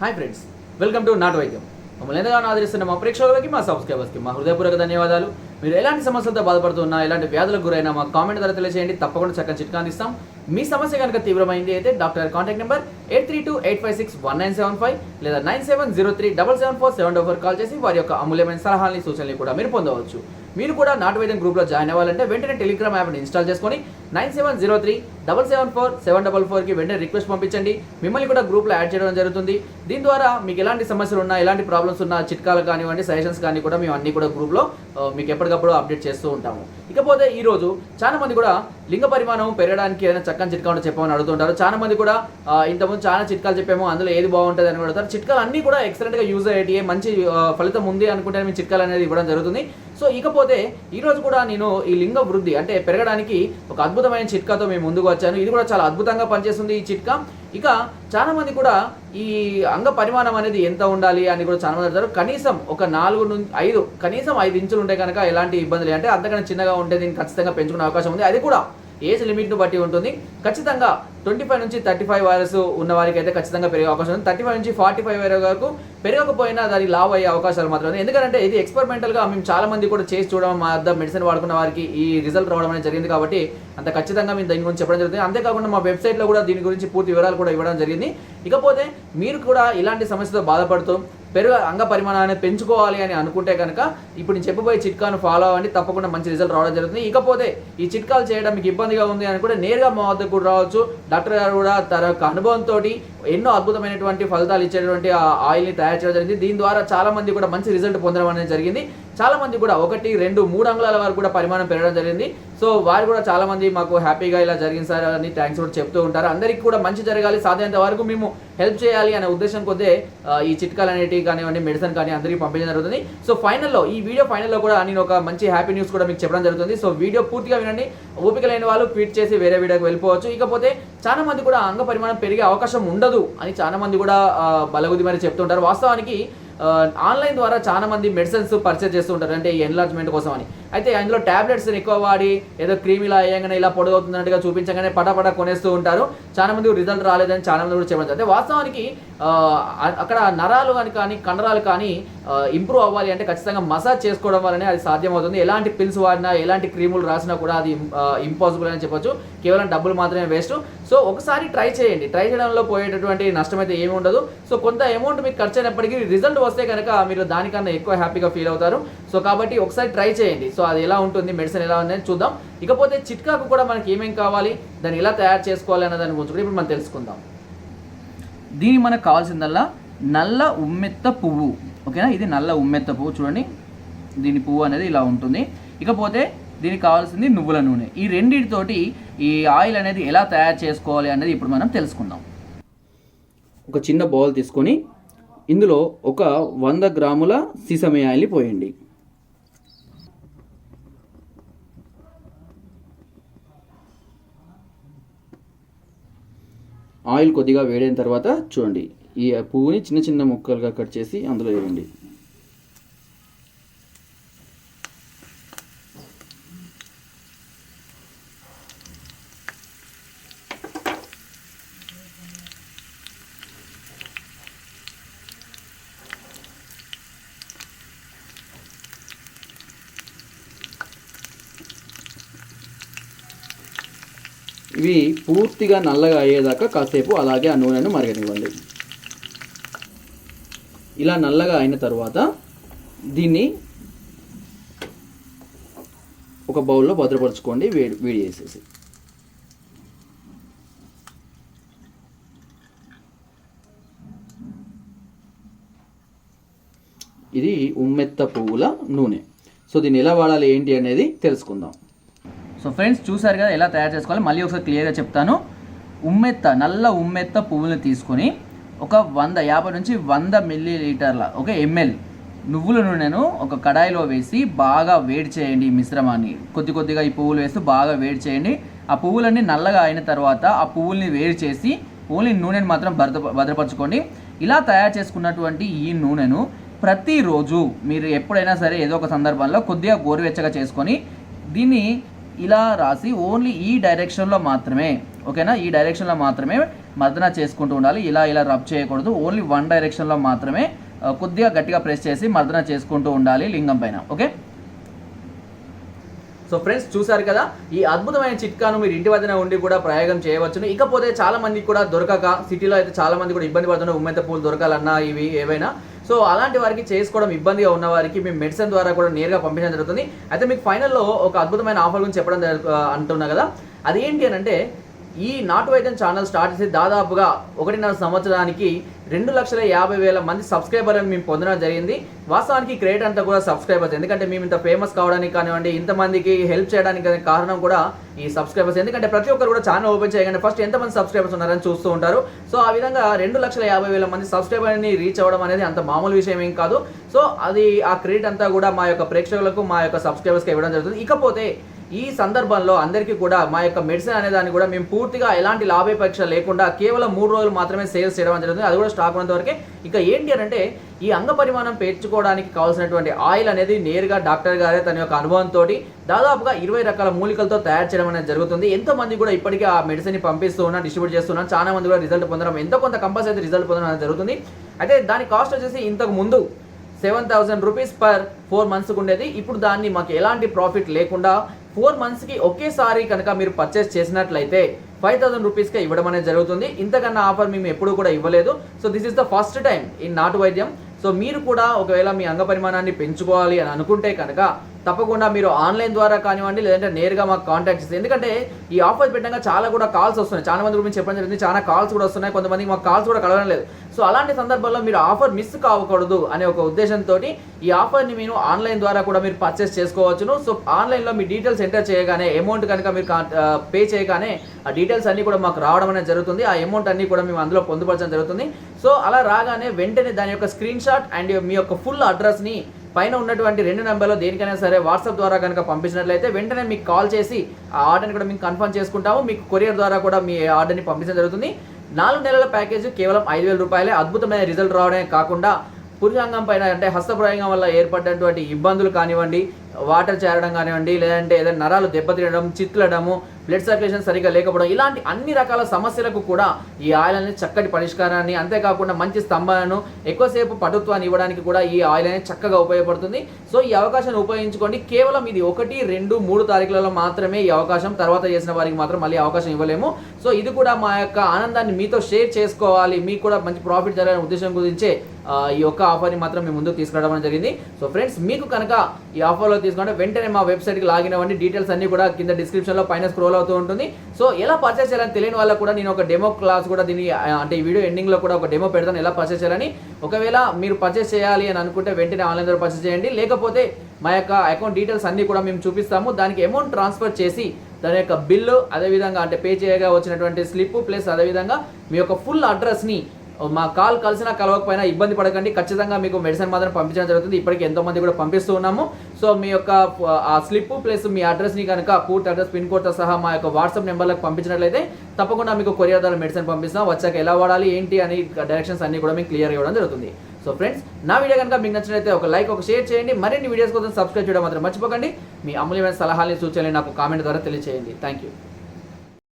Hi friends welcome to నాటు వైద్యం మమ్మల్ని ఎంతగానో ఆదరిస్తున్న మా ప్రేక్షకులకి మా సబ్స్క్రైబర్స్కి మా హృదయపూర్వక ధన్యవాదాలు. మీరు ఎలాంటి సమస్యలతో బాధపడుతున్నా ఎలాంటి వ్యాధులకు గురైనా మా కామెంట్ ద్వారా తెలియజేయండి. తప్పకుండా చక్కని చిట్కా అందిస్తాం. మీ సమస్య కనుక తీవ్రమైంది అయితే doctor contact number eight three two eight five six one nine seven five లేదా nine seven zero three double seven four seven double call చేసి వారి యొక్క అమూల్యమైన సలహాలని సూచనలు కూడా మీరు పొందవచ్చు. మీరు కూడా నాటు వైద్యం గ్రూప్లో జాయిన్ అవ్వాలంటే వెంటనే టెలిగ్రామ్ యాప్ని ఇన్స్టాల్ చేసుకొని nine seven zero three double seven four seven double ఫోర్కి వెంటనే రిక్వెస్ట్ పంపించండి. మిమ్మల్ని కూడా గ్రూప్లో యాడ్ చేయడం జరుగుతుంది. దీని ద్వారా మీకు ఎలాంటి సమస్యలు ఉన్నా ఎలాంటి ప్రాబ్లమ్స్ ఉన్నా చిట్కాలు కానివ్వండి సజెషన్స్ కానీ కూడా మేము అన్ని కూడా గ్రూప్లో మీకు ఎప్పటి ఎప్పటికప్పుడు అప్డేట్ చేస్తూ ఉంటాము. ఇకపోతే ఈ రోజు చాలా మంది కూడా లింగ పరిమాణం పెరగడానికి ఏదైనా చక్కని చిట్కా ఉంటే చెప్పమని అడుగుతుంటారు చాలా మంది కూడా ఇంతకుముందు చాలా చిట్కాలు చెప్పాము అందులో ఏది బాగుంటుంది అని కూడా అడుగుతారు. చిట్కాలు అన్నీ కూడా ఎక్సలెంట్గా యూజ్ అయ్యేటి మంచి ఫలితం ఉంది అనుకుంటే మేము చిట్కాలు అనేది ఇవ్వడం జరుగుతుంది. సో ఇకపోతే ఈ రోజు కూడా నేను ఈ లింగ వృద్ధి అంటే పెరగడానికి ఒక అద్భుతమైన చిట్కాతో మేము ముందుకు వచ్చాను. ఇది కూడా చాలా అద్భుతంగా పనిచేస్తుంది ఈ చిట్కా. ఇక చాలామంది కూడా ఈ అంగ పరిమాణం అనేది ఎంత ఉండాలి అని కూడా చాలా మంది అడుగుతారు. కనీసం ఒక నాలుగు నుంచి ఐదు కనీసం ఐదు ఇంచులు ఉంటే కనుక ఎలాంటి ఇబ్బంది లేదు. అంటే అంతకన్నా చిన్నగా ఉంటే దీన్ని ఖచ్చితంగా పెంచుకునే అవకాశం ఉంది. అది కూడా ఏజ్ లిమిట్ను బట్టి ఉంటుంది. ఖచ్చితంగా ట్వంటీ ఫైవ్ నుంచి థర్టీ ఫైవ్ వయసు ఉన్న వారికి అయితే ఖచ్చితంగా పెరిగే అవకాశం ఉంది. థర్టీ ఫైవ్ నుంచి ఫార్టీ ఫైవ్ వరకు పెరగకపోయినా దాని లావ్ అయ్యే అవకాశాలు మాత్రం ఎందుకంటే ఇది ఎక్స్పెరిమెంటల్గా మేము చాలా మంది కూడా చేసి చూడడం మా వద్ద మెడిసిన్ వాడుకున్న వారికి ఈ రిజల్ట్ రావడం అనేది జరిగింది కాబట్టి అంత ఖచ్చితంగా మేము దీని గురించి చెప్పడం జరుగుతుంది. అంతేకాకుండా మా వెబ్సైట్లో కూడా దీని గురించి పూర్తి వివరాలు కూడా ఇవ్వడం జరిగింది. ఇకపోతే మీరు కూడా ఇలాంటి సమస్యతో బాధపడుతూ పెరుగు అంగ పరిమాణాన్ని పెంచుకోవాలి అని అనుకుంటే కనుక ఇప్పుడు నేను చెప్పబోయే చిట్కాను ఫాలో అవ్వండి తప్పకుండా మంచి రిజల్ట్ రావడం జరుగుతుంది. ఇకపోతే ఈ చిట్కాలు చేయడం మీకు ఇబ్బందిగా ఉంది అని కూడా నేరుగా మా వద్దకు కూడా రావచ్చు. డాక్టర్ గారు కూడా తన యొక్క అనుభవంతో ఎన్నో అద్భుతమైనటువంటి ఫలితాలు ఇచ్చేటువంటి ఆ ఆయిల్ని తయారు చేయడం జరిగింది. దీని ద్వారా చాలా మంది కూడా మంచి రిజల్ట్ పొందడం అనేది జరిగింది. చాలా మంది కూడా ఒకటి రెండు మూడు అంగుళాల వరకు కూడా పరిమాణం పెరగడం జరిగింది. సో వారు కూడా చాలా మంది మాకు హ్యాపీగా ఇలా జరిగింది సార్ అని థ్యాంక్స్ కూడా చెప్తూ ఉంటారు. అందరికీ కూడా మంచి జరగాలి సాధ్యంత వరకు మేము హెల్ప్ చేయాలి అనే ఉద్దేశం కొద్దే ఈ చిట్కాలు అనేటివి కానివ్వండి మెడిసిన్ కానీ అందరికీ పంపించడం జరుగుతుంది. సో ఫైనల్లో ఈ వీడియో ఫైనల్లో కూడా నేను ఒక మంచి హ్యాపీ న్యూస్ కూడా మీకు చెప్పడం జరుగుతుంది. సో వీడియో పూర్తిగా వినండి. ఓపిక లేని వాళ్ళు ట్వీట్ చేసి వేరే వీడియోకి వెళ్ళిపోవచ్చు. ఇకపోతే చాలా మంది కూడా అంగ పరిమాణం పెరిగే అవకాశం ఉండదు అని చాలా మంది కూడా బలగుద్ది బలగుది మరి చెప్తుంటారు వాస్తవానికి ఆన్లైన్ ద్వారా చాలా మంది మెడిసిన్స్ పర్చేస్ చేస్తూ ఉంటారు అంటే ఈ ఎన్లార్జ్మెంట్ కోసం అని. అయితే అందులో టాబ్లెట్స్ ఎక్కువ వాడి ఏదో క్రీమ్ ఇలా వేయగానే ఇలా పొడవుతున్నట్టుగా చూపించగానే పటాపట కొనేస్తూ ఉంటారు. చాలా మంది రిజల్ట్ రాలేదని చాలా మంది కూడా చెప్పడం అయితే వాస్తవానికి అక్కడ నరాలు కానీ కానీ కండరాలు కానీ ఇంప్రూవ్ అవ్వాలి అంటే ఖచ్చితంగా మసాజ్ చేసుకోవడం వల్లనే అది సాధ్యమవుతుంది. ఎలాంటి పిల్స్ వాడినా ఎలాంటి క్రీములు రాసినా కూడా అది ఇంపాసిబుల్ అని చెప్పొచ్చు. కేవలం డబ్బులు మాత్రమే వేస్ట్ సో ఒకసారి ట్రై చేయండి. ట్రై చేయడంలో పోయేటటువంటి నష్టం అయితే ఏమి ఉండదు. సో కొంత అమౌంట్ మీకు ఖర్చు అయినప్పటికీ రిజల్ట్ వస్తే కనుక మీరు దానికన్నా ఎక్కువ హ్యాపీగా ఫీల్ అవుతారు. సో కాబట్టి ఒకసారి ట్రై చేయండి. సో అది ఎలా ఉంటుంది మెడిసిన్ ఎలా ఉందని చూద్దాం. ఇకపోతే చిట్కాకు కూడా మనకి ఏమేం కావాలి దాన్ని ఎలా తయారు చేసుకోవాలి అన్న దాని గురించి ఇప్పుడు మనం తెలుసుకుందాం. దీన్ని మనకు కావాల్సిందల్లా నల్ల ఉమ్మెత్త పువ్వు. ఓకేనా? ఇది నల్ల ఉమ్మెత్త పువ్వు చూడండి. దీని పువ్వు అనేది ఇలా ఉంటుంది. ఇకపోతే దీనికి కావాల్సింది నువ్వుల నూనె. ఈ రెండింటితోటి ఈ ఆయిల్ అనేది ఎలా తయారు చేసుకోవాలి అనేది ఇప్పుడు మనం తెలుసుకుందాం. ఒక చిన్న బౌల్ తీసుకొని ఇందులో ఒక వంద గ్రాముల సీసమే ఆయిల్ని పోయండి. ఆయిల్ కొద్దిగా వేడైన తర్వాత చూడండి. ఈ పువ్వుని చిన్న చిన్న ముక్కలుగా కట్ చేసి అందులో వేయండి. ఇవి పూర్తిగా నల్లగా అయ్యేదాకా కాసేపు అలాగే ఆ నూనెను మరగనివ్వండి. ఇలా నల్లగా అయిన తర్వాత దీన్ని ఒక బౌల్లో భద్రపరచుకోండి వేడి వేడి చేసేసి. ఇది ఉమ్మెత్త పువ్వుల నూనె. సో దీన్ని ఎలా వాడాలి ఏంటి అనేది తెలుసుకుందాం. సో ఫ్రెండ్స్ చూసారు కదా ఎలా తయారు చేసుకోవాలి? మళ్ళీ ఒకసారి క్లియర్గా చెప్తాను. ఉమ్మెత్త నల్ల ఉమ్మెత్త పువ్వుని తీసుకొని ఒక వంద యాభై నుంచి వంద మిల్లీ లీటర్ల ఒక ఎంఎల్ నువ్వుల నూనెను ఒక కడాయిలో వేసి బాగా వేడి చేయండి ఈ మిశ్రమాన్ని. కొద్ది కొద్దిగా ఈ పువ్వులు వేస్తూ బాగా వేడి చేయండి. ఆ పువ్వులన్నీ నల్లగా అయిన తర్వాత ఆ పువ్వుల్ని వేడి చేసి ఓన్లీ నూనెను మాత్రం భద్ర భద్రపరచుకోండి. ఇలా తయారు చేసుకున్నటువంటి ఈ నూనెను ప్రతిరోజు మీరు ఎప్పుడైనా సరే ఏదో ఒక సందర్భంలో కొద్దిగా గోరువెచ్చగా చేసుకొని దీన్ని ఇలా రాసి ఓన్లీ ఈ డైరెక్షన్లో మాత్రమే ఓకేనా? ఈ డైరెక్షన్లో మాత్రమే మర్దన చేసుకుంటూ ఉండాలి. ఇలా ఇలా రబ్ చేయకూడదు. ఓన్లీ వన్ డైరెక్షన్లో మాత్రమే కొద్దిగా గట్టిగా ప్రెస్ చేసి మర్దన చేసుకుంటూ ఉండాలి లింగం పైన ఓకే? సో ఫ్రెండ్స్ చూసారు కదా? ఈ అద్భుతమైన చిట్కాను మీరు ఇంటి వద్దనే ఉండి కూడా ప్రయోగం చేయవచ్చును. ఇకపోతే చాలా మందికి కూడా దొరకక సిటీలో అయితే చాలా మంది కూడా ఇబ్బంది పడుతున్నారు ఉమ్మెంత పూలు దొరకాలన్నా ఇవి ఏవైనా సో అలాంటి వారికి చేసుకోవడం ఇబ్బందిగా ఉన్న వారికి మేము మెడిసిన్ ద్వారా కూడా నేరుగా పంపించడం జరుగుతుంది. అయితే మీకు ఫైనల్లో ఒక అద్భుతమైన ఆఫర్ గురించి చెప్పడం అంటున్నా కదా. అది ఏంటి అని అంటే ఈ నాటు వైద్యం ఛానల్ స్టార్ట్ చేసి దాదాపుగా ఒకటిన్నర సంవత్సరానికి రెండు లక్షల యాభై వేల మంది సబ్స్క్రైబర్లను మేము పొందడం జరిగింది. వాస్తవానికి క్రియేట్ అంతా కూడా సబ్స్క్రైబర్స్. ఎందుకంటే మేము ఇంత ఫేమస్ కావడానికి కానివ్వండి ఇంతమందికి హెల్ప్ చేయడానికి కారణం కూడా ఈ సబ్స్క్రైబర్స్. ఎందుకంటే ప్రతి ఒక్కరు కూడా ఛానల్ ఓపెన్ చేయగానే ఫస్ట్ ఎంతమంది సబ్స్క్రైబర్స్ ఉన్నారని చూస్తూ ఉంటారు. సో ఆ విధంగా రెండు లక్షల యాభై వేల మంది సబ్స్క్రైబర్ని రీచ్ అవ్వడం అనేది అంత మామూలు విషయం ఏం కాదు. సో అది ఆ క్రెడిట్ అంతా కూడా మా యొక్క ప్రేక్షకులకు మా యొక్క సబ్స్క్రైబర్స్కి ఇవ్వడం జరుగుతుంది. ఇకపోతే ఈ సందర్భంలో అందరికీ కూడా మా యొక్క మెడిసిన్ అనే దాన్ని కూడా మేము పూర్తిగా ఎలాంటి లాభాపేక్ష లేకుండా కేవలం మూడు రోజులు మాత్రమే సేల్స్ చేయడం జరుగుతుంది అది కూడా స్టాక్ ఉన్నంత వరకే. ఇక ఏంటి అని అంటే ఈ అంగ పరిమాణం పెంచుకోవడానికి కావాల్సినటువంటి ఆయిల్ అనేది నేరుగా డాక్టర్ గారే తన యొక్క అనుభవంతో దాదాపుగా ఇరవై రకాల మూలికలతో తయారు చేయడం అనేది జరుగుతుంది. ఎంతో మంది కూడా ఇప్పటికీ ఆ మెడిసిన్ పంపిస్తూ ఉన్నా డిస్ట్రిబ్యూట్ చేస్తున్నా చాలా మంది కూడా రిజల్ట్ పొందడం ఎంతో కొంత కంపల్సరీ రిజల్ట్ పొందడం అనేది జరుగుతుంది. అయితే దాని కాస్ట్ వచ్చేసి ఇంతకు ముందు seven thousand rupees per four మంత్స్కి ఉండేది. ఇప్పుడు దాన్ని మాకు ఎలాంటి ప్రాఫిట్ లేకుండా ఫోర్ మంత్స్కి ఒకేసారి కనుక మీరు పర్చేస్ చేసినట్లయితే ఫైవ్ థౌసండ్ రూపీస్కే ఇవ్వడం అనేది జరుగుతుంది. ఇంతకన్నా ఆఫర్ మేము ఎప్పుడు కూడా ఇవ్వలేదు. So this is the first time in నాటు వైద్యం. సో మీరు కూడా ఒకవేళ మీ అంగ పరిమాణాన్ని పెంచుకోవాలి అని అనుకుంటే కనుక తప్పకుండా మీరు ఆన్లైన్ ద్వారా కానివ్వండి లేదంటే నేరుగా మాకు కాంటాక్ట్ చేస్తే. ఎందుకంటే ఈ ఆఫర్ పెట్టడంగా చాలా కూడా కాల్స్ వస్తున్నాయి. చాలా మంది గురించి చెప్పడం జరిగింది. చాలా కాల్స్ కూడా వస్తున్నాయి. కొంతమంది మాకు కాల్స్ కూడా కలవడం లేదు. సో అలాంటి సందర్భంలో మీరు ఆఫర్ మిస్ కావకూడదు అనే ఒక ఉద్దేశంతో ఈ ఆఫర్ని మీరు ఆన్లైన్ ద్వారా కూడా మీరు పర్చేస్ చేసుకోవచ్చును. సో ఆన్లైన్లో మీ డీటెయిల్స్ ఎంటర్ చేయగానే అమౌంట్ కనుక మీరు పే చేయగానే ఆ డీటెయిల్స్ అన్నీ కూడా మాకు రావడం అనేది జరుగుతుంది. ఆ అమౌంట్ అన్నీ కూడా మేము అందులో పొందుపరచడం జరుగుతుంది. సో అలా రాగానే వెంటనే దాని యొక్క స్క్రీన్ షాట్ అండ్ మీ యొక్క ఫుల్ అడ్రస్ని పైన ఉన్నటువంటి రెండు నెంబర్లో దేనికైనా సరే వాట్సాప్ ద్వారా కనుక పంపించినట్లయితే వెంటనే మీకు కాల్ చేసి ఆ ఆర్డర్ని కూడా మేము కన్ఫర్మ్ చేసుకుంటాము. మీకు కొరియర్ ద్వారా కూడా మీ ఆర్డర్ని పంపించడం జరుగుతుంది. నాలుగు నెలల ప్యాకేజ్ కేవలం ఐదు వేల రూపాయలే. అద్భుతమైన రిజల్ట్ రావడమే కాకుండా పురుషాంగం పైన అంటే హస్తప్రయోగం వల్ల ఏర్పడినటువంటి ఇబ్బందులు కానివ్వండి వాటర్ చేరడం కానివ్వండి లేదంటే ఏదైనా నరాలు దెబ్బతినడం చిట్లడము బ్లడ్ సర్క్యులేషన్ సరిగా లేకపోవడం ఇలాంటి అన్ని రకాల సమస్యలకు కూడా ఈ ఆయిల్ అనేది చక్కటి పరిష్కారాన్ని అంతేకాకుండా మంచి స్తంభాలను ఎక్కువసేపు పటుత్వాన్ని ఇవ్వడానికి కూడా ఈ ఆయిల్ అనేది చక్కగా ఉపయోగపడుతుంది. సో ఈ అవకాశాన్ని ఉపయోగించుకోండి. కేవలం ఇది ఒకటి రెండు మూడు తారీఖులలో మాత్రమే ఈ అవకాశం తర్వాత చేసిన వారికి మాత్రం మళ్ళీ అవకాశం ఇవ్వలేము. సో ఇది కూడా మా యొక్క ఆనందాన్ని మీతో షేర్ చేసుకోవాలి. మీకు కూడా మంచి ప్రాఫిట్ జరగాలనే ఉద్దేశం గురించే ఈ యొక్క ఆఫర్ని మాత్రం మేము ముందుకు తీసుకురావడం అనేది జరిగింది. సో ఫ్రెండ్స్ మీకు కనుక ఈ ఆఫర్లో తీసుకుంటే వెంటనే మా వెబ్సైట్కి లాగిన్ అవ్వండి. డీటెయిల్స్ అన్ని కూడా కింద డిస్క్రిప్షన్లో పైన స్క్రోల్ అవుతూ ఉంటుంది. సో ఎలా పర్చేస్ చేయాలని తెలియని వాళ్ళకు కూడా నేను ఒక డెమో క్లాస్ కూడా దీని అంటే ఈ వీడియో ఎండింగ్లో కూడా ఒక డెమో పెడతాను. ఎలా పర్చేస్ చేయాలని. ఒకవేళ మీరు పర్చేస్ చేయాలి అని అనుకుంటే వెంటనే ఆన్లైన్ ద్వారా పర్చేస్ చేయండి. లేకపోతే మా యొక్క అకౌంట్ డీటెయిల్స్ అన్నీ కూడా మేము చూపిస్తాము. దానికి అమౌంట్ ట్రాన్స్ఫర్ చేసి దాని యొక్క బిల్లు అదేవిధంగా అంటే పే చేయగా వచ్చినటువంటి స్లిప్ ప్లస్ అదేవిధంగా మీ యొక్క ఫుల్ అడ్రస్ని మా కాల్ కలిసినా కలవకపోయినా ఇబ్బంది పడకండి. ఖచ్చితంగా మీకు మెడిసిన్ మాత్రం పంపించడం జరుగుతుంది. ఇప్పటికి ఎంతోమంది కూడా పంపిస్తూ ఉన్నాము. సో మీ యొక్క ఆ స్లిప్ ప్లస్ మీ అడ్రస్ని కనుక పూర్తి అడ్రస్ పిన్ కోడ్తో సహా మా యొక్క వాట్సాప్ నెంబర్లకు పంపించినట్లయితే తప్పకుండా మీకు కొరియర్ ద్వారా మెడిసిన్ పంపిస్తాం. వచ్చాక ఎలా వాడాలి ఏంటి అని డైరెక్షన్స్ అన్ని కూడా మీకు క్లియర్ ఇవ్వడం జరుగుతుంది. సో ఫ్రెండ్స్ నా వీడియో కనుక మీకు నచ్చినట్లయితే ఒక లైక్ ఒక షేర్ చేయండి. మరిన్ని వీడియోస్ కోసం సబ్స్క్రైబ్ చేయడం మాత్రం మర్చిపోకండి. మీ అమూల్యమైన సలహాలని సూచనలు నాకు కామెంట్ ద్వారా తెలియజేయండి థ్యాంక్ యూ